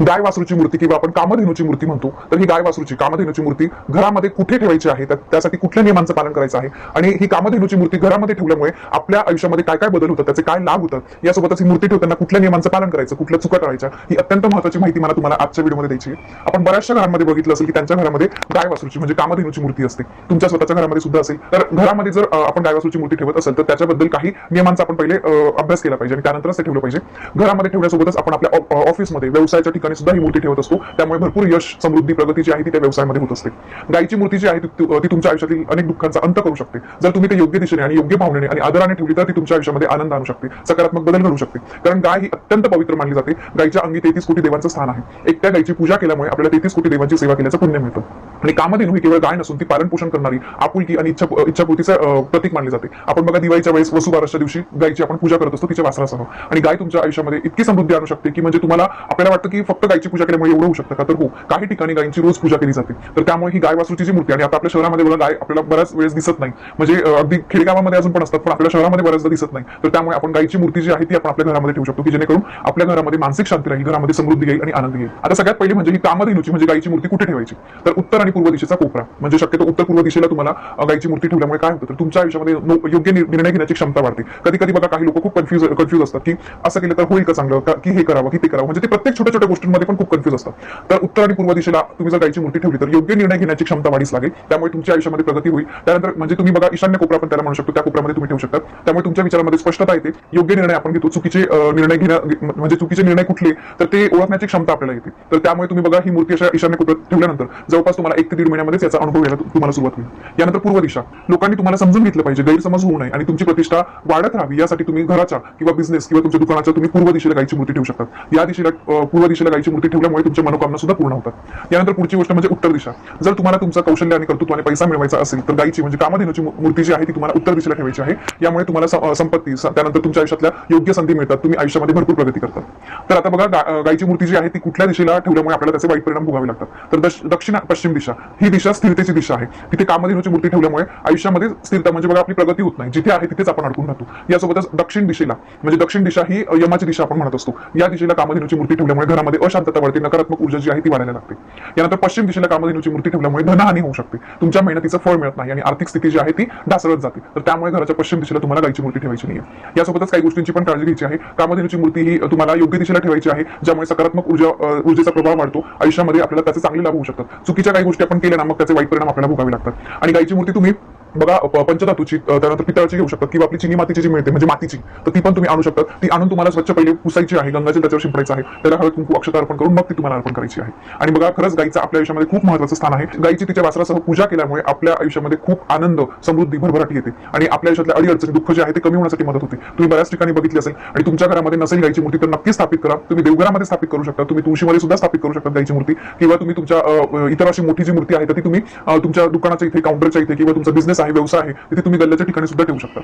गाय वासरूची मूर्ती किंवा आपण कामधेनूची मूर्ती म्हणतो तर ही गाय वासरूची कामधेनूची मूर्ती घरामध्ये कुठे ठेवायची आहे? त्यासाठी कुठल्या नियमांचं पालन करायचं आहे? आणि ही कामधेनूची मूर्ती घरामध्ये ठेवल्यामुळे आपल्या आयुष्यामध्ये काय काय बदल होतात त्याचे काय लाभ होतात? यासोबतच ही मूर्ती ठेवताना कुठल्या नियमांचं पालन करायचं? कुठल्या चुका टाळायच्या? ही अत्यंत महत्वाची माहिती मला तुम्हाला आजच्या व्हिडिओमध्ये द्यायची आहे. आपण बऱ्याचशा घरांमध्ये बघितलं असेल की त्यांच्या घरामध्ये गाय वासरूची म्हणजे कामधेनूची मूर्ती असते. तुमच्या स्वतःच्या घरामध्ये सुद्धा असेल. तर घरामध्ये जर आपण गाय वासरूची मूर्ती ठेवत असेल तर त्याच्याबद्दल काही नियमांचा आपण पहिले अभ्यास केला पाहिजे आणि त्यानंतरच ते ठेवलं पाहिजे. घरामध्ये ठेवण्यासोबतच आपण आपल्या ऑफिसमध्ये व्यवसायाच्या ठिकाणी सुद्धा ही मूर्ती ठेवत असतो. त्यामुळे भरपूर यश समृद्धी प्रगती जी आहे ती त्या व्यवसायामध्ये होत असते. गायची मूर्ती जी आहे ती ती तुमच्या आयुष्यातील अनेक दुःखांचा अंत करू शकते. जर तुम्ही ते योग्य दिशेने आणि योग्य भावनेने आणि आदराने ठेवली तर ती तुमच्या आयुष्यामध्ये आनंद आणू शकते सकारात्मक बदल घडू शकते. कारण गाय ही अत्यंत पवित्र मानली जाते. गायच्या अंगी तेहतीस कोटी देवांचं स्थान आहे. एकट्या गायची पूजा केल्यामुळे आपल्याला तेहतीस कोटी देवांची सेवा केल्याचं पुण्य मिळतं. आणि कामधेनू ही केवळ गाय नसून ती पालन पोषण करणारी आपुलकी आणि इच्छा इच्छापूर्तीचं प्रतीक मानली जाते. आपण बघा दिवाळीच्या वेळेस वसुबाराच्या दिवशी गायची आपण पूजा करत असतो तिच्या वासरासह. आणि गाय तुमच्या आयुष्यामध्ये इतकी समृद्धी आणू शकते की म्हणजे तुम्हाला आपल्याला वाटतं की फक्त गायची पूजा केल्यामुळे एवढं होऊ शकतं का? तर हो काही ठिकाणी गायची रोज पूजा केली जाते. तर त्यामुळे ही गाय वासरूची जी मूर्ती आणि आता आपल्या शहरामध्ये बघा गाय आपल्याला बऱ्याच वेळेस दिसत नाही. म्हणजे अगदी खेडेगावामध्ये अजून पण असतात पण आपल्या शहरामध्ये बऱ्याचदा दिसत नाही. तर त्यामुळे आपण गायची मूर्ती जी आहे ती आपण आपल्या घरामध्ये ठेवू शकतो की जेणेकरून आपल्या घरामध्ये मानसिक शांती राहील घरामध्ये समृद्धी येईल आणि आनंद येईल. आता सगळ्यात पहिले म्हणजे ही कामधेनूची म्हणजे गायची मूर्ती कुठे ठेवायची? तर उत्तर आणि पूर्व दिशेचा कोपरा. म्हणजे शक्यतो उत्तर पूर्व दिशेला तुम्हाला गायची मूर्ती ठेवल्यामुळे काय होतं? तर तुमच्या आयुष्यामध्ये योग्य निर्णय घेण्याची क्षमता वाढते. कधी कधी बघा काही लोक खूप कन्फ्युज कन्फ्युज असतात की असं केलं तर होईल का चांगलं? की हे करावं की ते करावं? म्हणजे ते प्रत्येक छोट्या छोट्या गोष्टींमध्ये पण खूप कन्फ्युज असतात. तर उत्तर आणि पूर्व दिशेला तुम्ही जर गायची मूर्ती ठेवली तर योग्य निर्णय घेण्याची क्षमता वाढीस लागेल. त्यामुळे तुमच्या आयुष्यामध्ये प्रगती होईल. त्यानंतर म्हणजे तुम्ही बघा ईशान्य कोपरा पण त्याला म्हणू शकतो. त्या कोपऱ्यामध्ये तुम्ही ठेवू शकता त्यामुळे तुमच्या विचारामध्ये स्पष्टता येते. योग्य निर्णय आपण घेतो. चुकीचे निर्णय घेण्या म्हणजे चुकीचे निर्णय कुठले? तर ते ओळखण्याची क्षमता आपल्याला येते. तर त्यामुळे तुम्ही बघा ही मूर्ती अशा ईशान्य कोपऱ्यात ठेवल्यानंतर जवळपास तुम्हाला एक ते दीड महिन्यामध्येच याचा अनुभव घ्यायला तुम्हाला सुरुवात होईल. यानंतर पूर्व दिशा. लोकांनी तुम्हाला समजून घेतलं पाहिजे गैरसमज होऊ नये आणि तुमची प्रतिष्ठा वाढत राहावी यासाठी तुम्ही घराच्या किंवा बिझनेस किंवा तुमच्या दुकानाच्या तुम्ही पूर्व दिशेला गायची मूर्ती ठेवू शकतात. या दिशेला पूर्व दिशेला गायची मूर्ती ठेवल्यामुळे तुमच्या मनोकामना सुद्धा पूर्ण होतात. यानंतर पुढची गोष्ट म्हणजे उत्तर दिशा. जर तुम्हाला तुमचा कौशल्य आणि कर्तृत्व आणि पैसा मिळवायचा असेल तर गायची म्हणजे कामधेनूची मूर्ती जी आहे ती तुम्हाला उत्तर दिशेला ठेवायची आहे. यामुळे तुम्हाला संपत्ती त्यानंतर तुमच्या आयुष्यातल्या योग्य संधी मिळतात तुम्ही आयुष्यामध्ये भरपूर प्रगती करतात. तर आता बघा गायची मूर्ती जी आहे ती कुठल्या दिशेला ठेवल्यामुळे आपल्याला त्याचे वाईट परिणाम भोगावे लागतात. तर दश- दक्षिण पश्चिम दिशा. ही दिशा स्थिरतेची दिशा आहे. तिथे कामधेनूची मूर्ती ठेवल्यामुळे आयुष्यामध्ये स्थिरता म्हणजे बघा आपली प्रगती होत नाही. जिथे आहे तिथेच आपण अडकून राहतो. यासोबतच दक्षिण दिशेला म्हणजे दक्षिण दिशा ही यमाची दिशा आपण म्हणत असतो. या दिशेला कामधेनूची मूर्ती ठेवल्यामुळे घरामध्ये अशांतता वाढते नकारात्मक ऊर्जा जी आहे ती वाढायला लागते. यानंतर पश्चिम दिशेला कामधेनूची मूर्ती ठेवल्यामुळे धनहानी होऊ शकते. तुमच्या मेहनतीचं फळ मिळत नाही आणि आर्थिक स्थिती जी आहे ती ढासळत जाते. तर त्यामुळे घराच्या पश्चिम दिशेला तुम्हाला गायची मूर्ती ठेवायची नाही यासोबतच काही गोष्टींची पण काळजी घ्यायची आहे. कामधेनूची मूर्ती ही तुम्हाला योग्य दिशेला ठेवायची आहे ज्यामुळे सकारात्मक ऊर्जा ऊर्जेचा प्रभाव वाढतो. आयुष्यामध्ये आपल्याला त्याचे चांगले लाभ होऊ शकतात. चुकीच्या काही गोष्टी आपण केल्या ना मग त्याचे वाईट परिणाम आपल्याला भोगावे लागतात. आणि गायची मूर्ती तुम्ही बघा पंचधातूची त्यानंतर पितळाची घेऊ शकतात किंवा आपली चिनी मातीची जी मिळते म्हणजे मातीची तर ती पण तुम्ही आणू शकतात. ती आणून तुम्हाला स्वच्छ पहिले पुसायची आहे गंगाजल त्याच्यावर शिंपडायचं आहे. त्याला हळद कुंकू अक्षता अर्पण करून मग ती तुम्हाला अर्पण करायची आहे. आणि बघा खरंच गाईचं आपल्या आयुष्यामध्ये खूप महत्वाचं स्थान आहे. गाईची तिच्या वासरासह पूजा केल्यामुळे आपल्या आयुष्यामध्ये खूप आनंद समृद्धी भरभराटी येते. आणि आपल्या आयुष्यातल्या अडीअडचणी दुःख जे आहे ते कमी होण्यासाठी मदत होते. तुम्ही बऱ्याच ठिकाणी बघितली असेल आणि तुमच्या घरामध्ये नसेल गाईची मूर्ती तर नक्की स्थापित करा. तुम्ही देवघरामध्ये स्थापित करू शकता. तुम्ही तुळशीमध्ये सुद्धा स्थापित करू शकता गायची मूर्ती. किंवा तुम्ही तुमच्या इतर अशी मोठी जी मूर्ती आहे ती तुम्ही तुमच्या दुकानाच्या इथे काउंटरच्या इथे किंवा तुमचा बिझनेस आहे व्यवसाय आहे. तिथे तुम्ही गल्ल्याच्या ठिकाणी सुद्धा ठेवू शकता.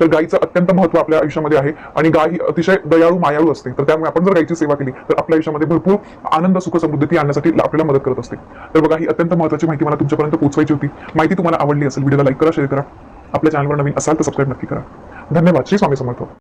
तर गायीचं अत्यंत महत्त्व आपल्या आयुष्यामध्ये आहे आणि गाय ही अतिशय दयाळू मायाळू असते. तर त्यामुळे आपण जर गायची सेवा केली तर आपल्या आयुष्यामध्ये भरपूर आनंद सुख समृद्धी आणण्यासाठी आपल्याला मदत करत असते. तर बघा ही अत्यंत महत्वाची माहिती मला तुमच्यापर्यंत पोहोचवायची होती. माहिती तुम्हाला आवडली असेल व्हिडिओला लाईक करा शेअर करा. आपल्या चॅनलवर नवीन असाल तर सबस्क्राईब नक्की करा. धन्यवाद. श्री स्वामी समर्थ.